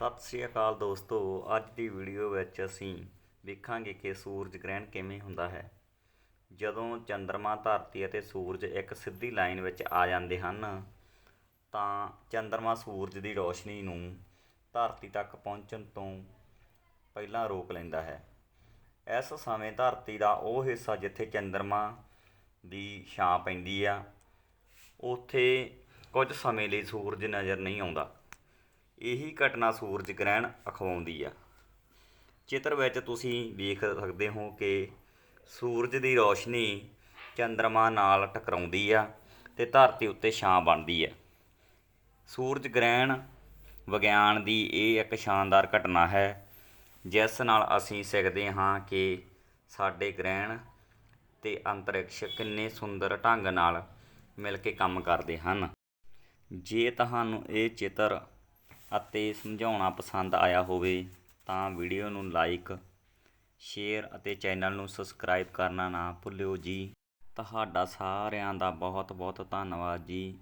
ਸਤਿ ਸ੍ਰੀ ਅਕਾਲ ਦੋਸਤੋ, ਅੱਜ ਦੀ ਵੀਡੀਓ ਵਿੱਚ ਅਸੀਂ ਵੇਖਾਂਗੇ ਕਿ ਸੂਰਜ ਗ੍ਰਹਿਣ ਕਿਵੇਂ ਹੁੰਦਾ ਹੈ। ਜਦੋਂ ਚੰਦਰਮਾ ਧਰਤੀ ਅਤੇ ਸੂਰਜ ਇੱਕ ਸਿੱਧੀ ਲਾਈਨ ਵਿੱਚ ਆ ਜਾਂਦੇ ਹਨ, ਤਾਂ ਚੰਦਰਮਾ ਸੂਰਜ ਦੀ ਰੋਸ਼ਨੀ ਨੂੰ ਧਰਤੀ ਤੱਕ ਪਹੁੰਚਣ ਤੋਂ ਪਹਿਲਾਂ ਰੋਕ ਲੈਂਦਾ ਹੈ। ਇਸ ਸਮੇਂ ਧਰਤੀ ਦਾ ਉਹ ਹਿੱਸਾ ਜਿੱਥੇ ਚੰਦਰਮਾ ਦੀ ਛਾਂ ਪੈਂਦੀ ਆ, ਉੱਥੇ ਕੁਝ ਸਮੇਂ ਲਈ ਸੂਰਜ ਨਜ਼ਰ ਨਹੀਂ ਆਉਂਦਾ। ਇਹੀ ਘਟਨਾ ਸੂਰਜ ਗ੍ਰਹਿਣ ਅਖਵਾਉਂਦੀ ਆ। ਚਿੱਤਰ ਵਿੱਚ ਤੁਸੀਂ ਵੇਖ ਸਕਦੇ ਹੋ ਕਿ ਸੂਰਜ ਦੀ ਰੋਸ਼ਨੀ ਚੰ드ਰਮਾ ਨਾਲ ਟਕਰਾਉਂਦੀ ਆ ਤੇ ਧਰਤੀ ਉੱਤੇ ਛਾਂ ਬਣਦੀ ਆ। ਸੂਰਜ ਗ੍ਰਹਿਣ ਵਿਗਿਆਨ ਦੀ ਇਹ ਇੱਕ ਸ਼ਾਨਦਾਰ ਘਟਨਾ ਹੈ, ਜਿਸ ਨਾਲ ਅਸੀਂ ਸਿੱਖਦੇ ਹਾਂ ਕਿ ਸਾਡੇ ਗ੍ਰਹਿਣ ਤੇ ਅੰਤਰਿਕਸ਼ ਕਿੰਨੇ ਸੁੰਦਰ ਢੰਗ ਨਾਲ ਮਿਲ ਕੇ ਕੰਮ ਕਰਦੇ ਹਨ। ਜੇ ਤੁਹਾਨੂੰ ਇਹ ਚਿੱਤਰ ਅਤੇ ਸਮਝਾਉਣਾ ਪਸੰਦ ਆਇਆ ਹੋਵੇ ਤਾਂ ਵੀਡੀਓ ਨੂੰ ਲਾਈਕ, ਸ਼ੇਅਰ ਅਤੇ ਚੈਨਲ ਨੂੰ ਸਬਸਕ੍ਰਾਈਬ ਕਰਨਾ ਨਾ ਭੁੱਲਿਓ ਜੀ। ਤੁਹਾਡਾ ਸਾਰਿਆਂ ਦਾ ਬਹੁਤ ਬਹੁਤ ਧੰਨਵਾਦ ਜੀ।